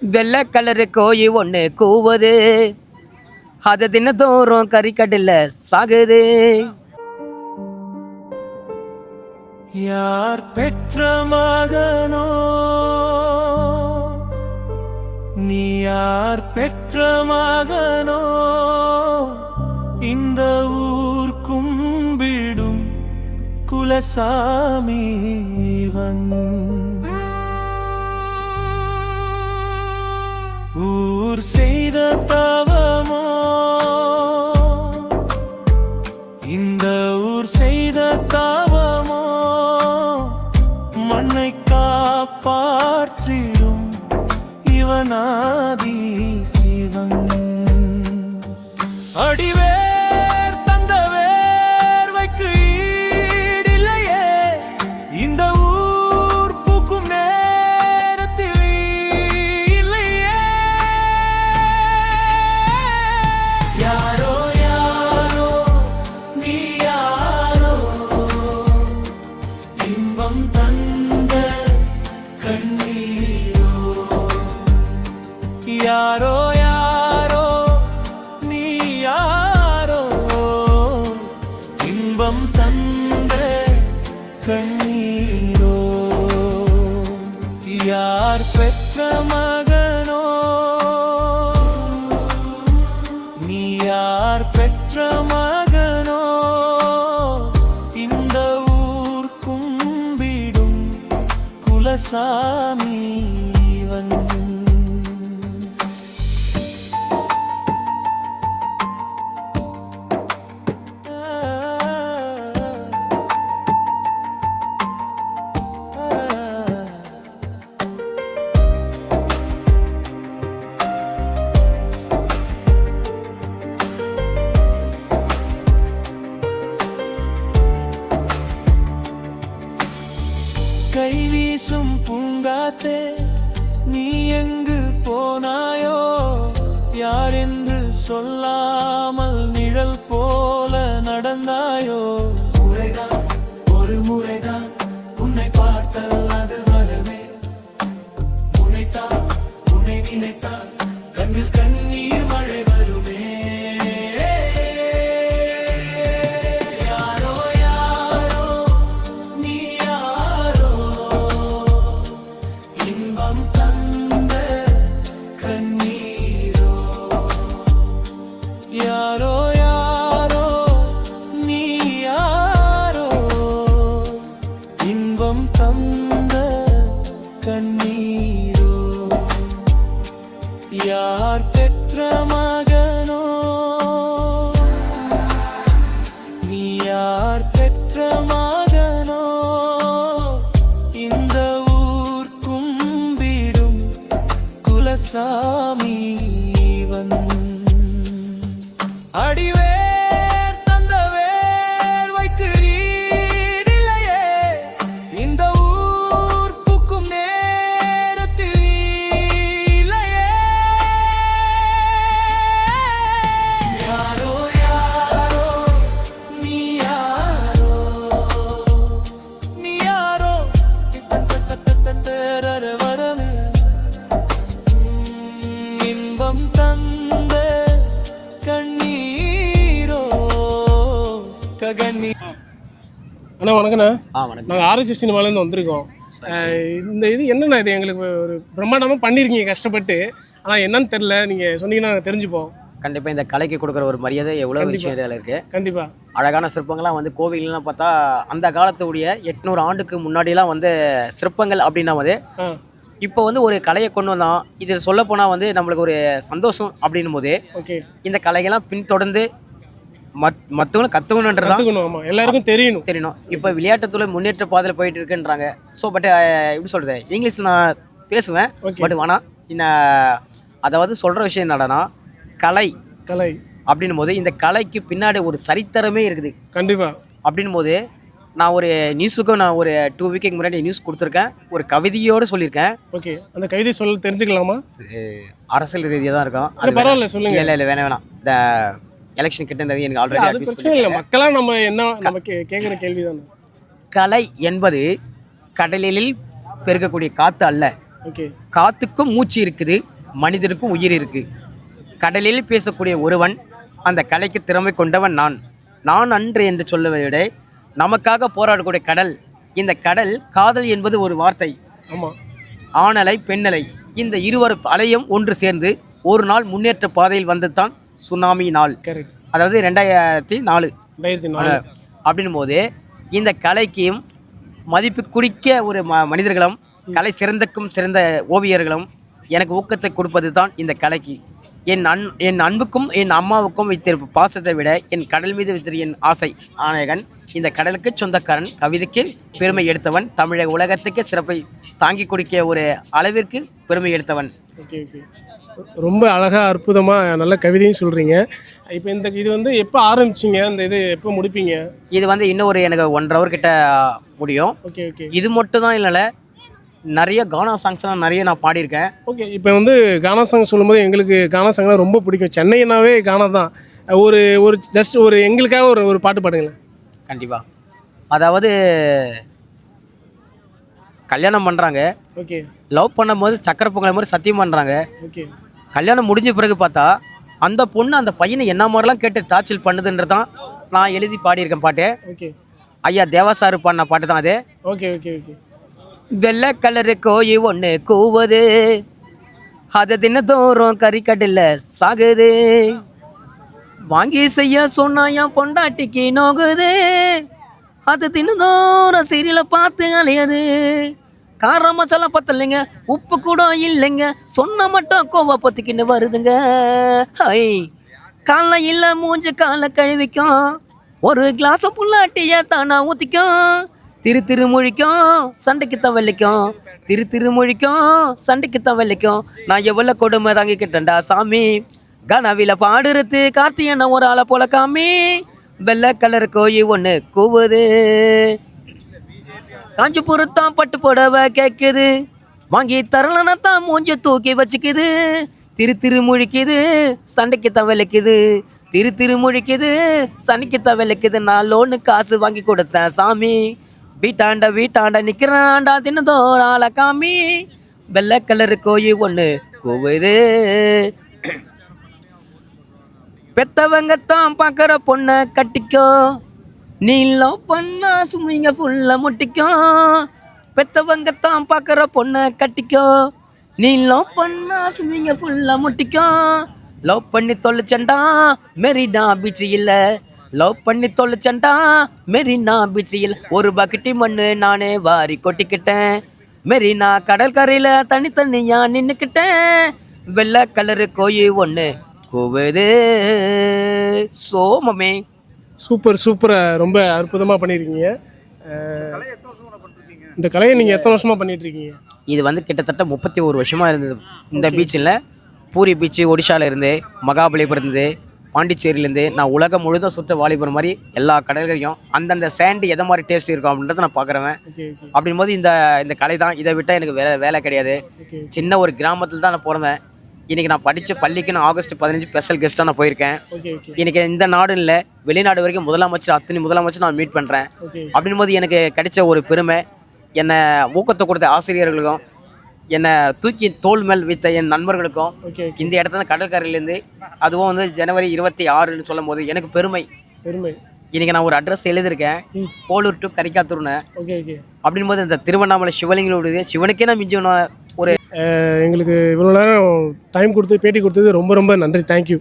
வெள்ளை கலரு கோயி ஒன்று கூவுது. அதை தினத்தோறும் கறிக்கடையில் சாகுது. யார் பெற்ற மகனோ? நீ யார் பெற்ற மகனோ? இந்த ஊர் கும்பிடும் குலசாமி இவன். ஊர் செய்த தாவ கண்ணீரோ? யார் பெற்ற மகனோ? நீ யார் பெற்ற மகனோ? இந்த ஊர் கும்பிடும் குலசாமி என்று யார் பெற்ற மாதனோ? இந்த ஊர் கும்பிடும் குலசாமி வணக்கண்ணா. ஆ வணக்கம். நாங்கள் ஆர்எஸ்எஸ் சினிமாலேருந்து வந்திருக்கோம். இந்த இது என்னண்ணா இது எங்களுக்கு ஒரு பிரம்மாண்டமாக பண்ணியிருக்கீங்க கஷ்டப்பட்டு. ஆனால் என்னன்னு தெரில நீங்கள் சொன்னீங்கன்னா நாங்கள் தெரிஞ்சுப்போம். கண்டிப்பாக இந்த கலைக்கு கொடுக்குற ஒரு மரியாதை எவ்வளோ விஷயம் இருக்குது கண்டிப்பாக அழகான சிற்பங்கள்லாம் வந்து கோவில்லாம் பார்த்தா அந்த காலத்துடைய எட்நூறு ஆண்டுக்கு முன்னாடிலாம் வந்து சிற்பங்கள் அப்படின்னா வந்து இப்போ வந்து ஒரு கலையை கொண்டு வந்தோம். இது சொல்லப்போனால் வந்து நம்மளுக்கு ஒரு சந்தோஷம் அப்படின்னும் போது ஓகே. இந்த கலைகள்லாம் பின்தொடர்ந்து மத் மற்றவங்களும் கற்றுக்கணுன்றதான் கற்றுக்கணும் ஆமாம் எல்லாருக்கும் தெரியணும். தெரியணும். இப்போ விளையாட்டுத்துறை முன்னேற்ற பாதையில் போயிட்டு இருக்குன்றாங்க ஸோ பட் எப்படி சொல்கிறது இங்கிலீஷ் நான் பேசுவேன். பட் வேணாம் இன்னும் அதாவது சொல்கிற விஷயம் என்னடனா கலை கலை. அப்படின்னும் போது இந்த கலைக்கு பின்னாடி ஒரு சரித்திரமே இருக்குது. கண்டிப்பாக அப்படின்னும் போது நான் ஒரு நியூஸுக்கும் நான் ஒரு டூ வீக்கு முன்னாடி நியூஸ் கொடுத்துருக்கேன். ஒரு கவிதையோடு சொல்லியிருக்கேன். ஓகே அந்த கவிதை சொல்ல தெரிஞ்சுக்கலாமா? அரசியல் ரீதியாக தான் இருக்கும். இல்ல, பரவாயில்ல, சொல்லுங்க. இல்லை இல்லை வேணாம் வேணாம். இந்த எலெக்ஷன் கிட்டன்றது எனக்கு அது ஆல்ரெடி பிரச்சனை இல்லை. மக்களாக நம்ம என்ன நம்ம கே கேட்குற கேள்வி தானே கலை என்பது கடலில் பெருகக்கூடிய காற்று அல்ல. ஓகே. காத்துக்கும் மூச்சு இருக்குது மனிதனுக்கும் உயிர் இருக்கு. கடலில் பேசக்கூடிய ஒருவன் அந்த கலைக்கு திறமை கொண்டவன் நான். நான் அன்று என்று சொல்லுவதை விட நமக்காக போராடக்கூடிய கடல் இந்த கடல் காதல் என்பது ஒரு வார்த்தை. ஆமாம் ஆணலை பெண்ணலை இந்த இருவர் அலையும் ஒன்று சேர்ந்து ஒரு நாள் முன்னேற்ற பாதையில் வந்தது தான் சுனாமி நாள். அதாவது ரெண்டாயிரத்தி நாலு. ரெண்டாயிரத்தி நாலு. அப்படின்னும் போது இந்த கலைக்கும் மதிப்பு குடிக்க ஒரு ம மனிதர்களும் கலை சிறந்தக்கும் சிறந்த ஓவியர்களும் எனக்கு ஊக்கத்தை கொடுப்பது தான் இந்த கலைக்கு. என் அன் என் அன்புக்கும் என் அம்மாவுக்கும் வைத்திருப்ப பாசத்தை விட என் கடல் மீது வைத்திருக்க என் ஆசை ஆணையகன் இந்த கடலுக்கு சொந்தக்காரன் கவிதைக்கு பெருமை எடுத்தவன் தமிழக உலகத்துக்கு சிறப்பை தாங்கி கொடுக்க ஒரு அளவிற்கு பெருமை எடுத்தவன். Okay okay. ரொம்ப அழகாக அற்புதமாக நல்ல கவிதையும் சொல்கிறீங்க இப்போ இந்த இது வந்து எப்போ ஆரம்பிச்சிங்க? இந்த இது எப்போ முடிப்பீங்க? இது வந்து இன்னும் ஒரு எனக்கு ஒன்றரை ஹவர் கிட்ட முடியும். Okay okay. இது மட்டும் தான் இல்லைல்ல நிறைய கானா சாங்ஸ்லாம் நிறைய நான் பாடியிருக்கேன். ஓகே இப்போ வந்து கானா சாங் சொல்லும்போது எங்களுக்கு கானா சாங்லாம் ரொம்ப பிடிக்கும். சென்னைனாவே கானா தான். ஒரு ஒரு ஜஸ்ட் ஒரு எங்களுக்காக ஒரு ஒரு பாட்டு பாடுங்களேன். கண்டிப்பாக அதாவது கல்யாணம் பண்ணுறாங்க ஓகே. லவ் பண்ணும்போது சக்கரை பொங்கல் மாதிரி சத்தியம் பண்ணுறாங்க ஓகே. கல்யாணம் முடிஞ்ச பிறகு பார்த்தா அந்த பொண்ணு அந்த பையனை என்ன மாதிரிலாம் கேட்டு டார்ச்சல் பண்ணுதுன்றது தான் நான் எழுதி பாடியிருக்கேன் பாட்டு. ஓகே. ஐயா தேவா சார் பாடின பாட்டு தான் அது. Okay okay okay. வெள்ளை கலரு கோழி ஒன்று கூவுது. அதை தினத்தோறும் கறிக்கடையில் சாகுது. வாங்கி செய்ய சொன்னா என் பொண்டாட்டிக்கு நோகுது. அது தினந்தோறும் சீரியல பார்த்து அலையுது. காரம் மசாலா பத்தலைங்க உப்பு கூட இல்லைங்க. சொன்ன மட்டும் கோவா பத்திக்கின்னு வருதுங்க. ஹை காலைல இல்லை மூஞ்சு காலை கழுவிக்கும். ஒரு கிளாஸ் புல்லாட்டிய தானா ஊற்றிக்கும் திரு திருமொழிக்கும் சண்டைக்கு தவளிக்கும். திரு திருமொழிக்கும் சண்டைக்கு தவளிக்கும். நான் எவ்வளோ கொடுமை தாங்கிக்கிட்டேன்டா சாமி. கனவில பாடுறது கார்த்தியனை ஒரு ஆளை போல காமி. வெள்ளை கலர் கோயில் ஒன்று கூவுது. காஞ்சிபுரத்தான் பட்டு புடவை கேட்குது வாங்கி தரலன்னா தான் மூஞ்சி தூக்கி வச்சுக்குது. திரு திரு முழிக்குது சண்டைக்கு தவளைக்குது திரு திரு முழிக்குது சண்டைக்கு தவளைக்குது நான் லோனு காசு வாங்கி கொடுத்தேன் சாமி. வீட்டாண்ட வீட்டாண்ட நிற்கிறான்டா தினதோர் ஆளை காமி வெள்ளை கலர் கோயி ஒன்று கூவுது பெத்தவங்க தான் பார்க்குற பொண்ணை கட்டிக்கோ. நீ லவ் பண்ணா சுமிங்க ஃபுல்லா முட்டிக்கும். பெத்தவங்க தான் பார்க்குற பொண்ணை கட்டிக்கோ நீ லவ் பண்ணா சுமிங்க ஃபுல்லா முட்டிக்கும். லவ் பண்ணி தொலைச்சண்டா மெரினா பீச் இல்லை. லவ் பண்ணி தொலைச்சண்டா மெரினா பீச் இல்லை. ஒரு பக்கெட்டி மண்ணு நானே வாரி கொட்டிக்கிட்டேன். மெரினா கடற்கரையில் தனித்தனியாக நின்றுக்கிட்டேன் வெள்ளை கலரு கோயில் ஒன்று கூவுது. சோமமே. சூப்பர் சூப்பராக ரொம்ப அற்புதமாக பண்ணியிருக்கீங்க இந்த கலையை நீங்கள் எத்தனை வருஷமாக பண்ணிட்டு இருக்கீங்க இது வந்து கிட்டத்தட்ட முப்பத்தி ஒரு வருஷமாக இருந்தது. இந்த பீச்சில் பூரி பீச்சு ஒடிஷால இருந்து மகாபலிபுரம் இருந்து பாண்டிச்சேரியிலேருந்து நான் உலகம் முழுதும் சுற்ற வாலிபுரம் மாதிரி எல்லா கடற்கரையும் அந்தந்த சேண்டு எதை மாதிரி டேஸ்ட் இருக்கும் அப்படின்றத நான் பார்க்குறேன் ஓகே ஓகே அப்படின்போது இந்த இந்த கலை தான் இதை விட்டால் எனக்கு வேலை வேலை கிடையாது. சின்ன ஒரு கிராமத்தில் தான் நான் பிறந்தேன். இன்றைக்கி நான் படித்த பள்ளிக்கு நான் ஆகஸ்ட் பதினஞ்சு ஸ்பெஷல் கெஸ்ட்டாக நான் போயிருக்கேன். இன்னைக்கு இந்த நாடு இல்லை வெளிநாடு வரைக்கும் முதலமைச்சர் அத்தனை முதலமைச்சர் நான் மீட் பண்ணுறேன் அப்படின் போது எனக்கு கிடைச்ச ஒரு பெருமை என்னை ஊக்கத்தை கொடுத்த ஆசிரியர்களுக்கும் என்னை தூக்கி தோல் மேல் வைத்த என் நண்பர்களுக்கும் இந்த இடத்துல கடற்கரையிலேருந்து அதுவும் வந்து ஜனவரி இருபத்தி ஆறுன்னு சொல்லும் போது எனக்கு பெருமை. பெருமை. இன்னைக்கு நான் ஒரு அட்ரஸ் எழுதியிருக்கேன். போலூர் டு கரிக்காத்தூர்னு அப்படின் போது இந்த திருவண்ணாமலை சிவலிங்களுடைய சிவனுக்கே நான் மிஞ்சணும் ஒரு எங்களுக்கு இவ்வளோ நேரம் டைம் கொடுத்து பேட்டி கொடுத்தது ரொம்ப ரொம்ப நன்றி. தேங்க்யூ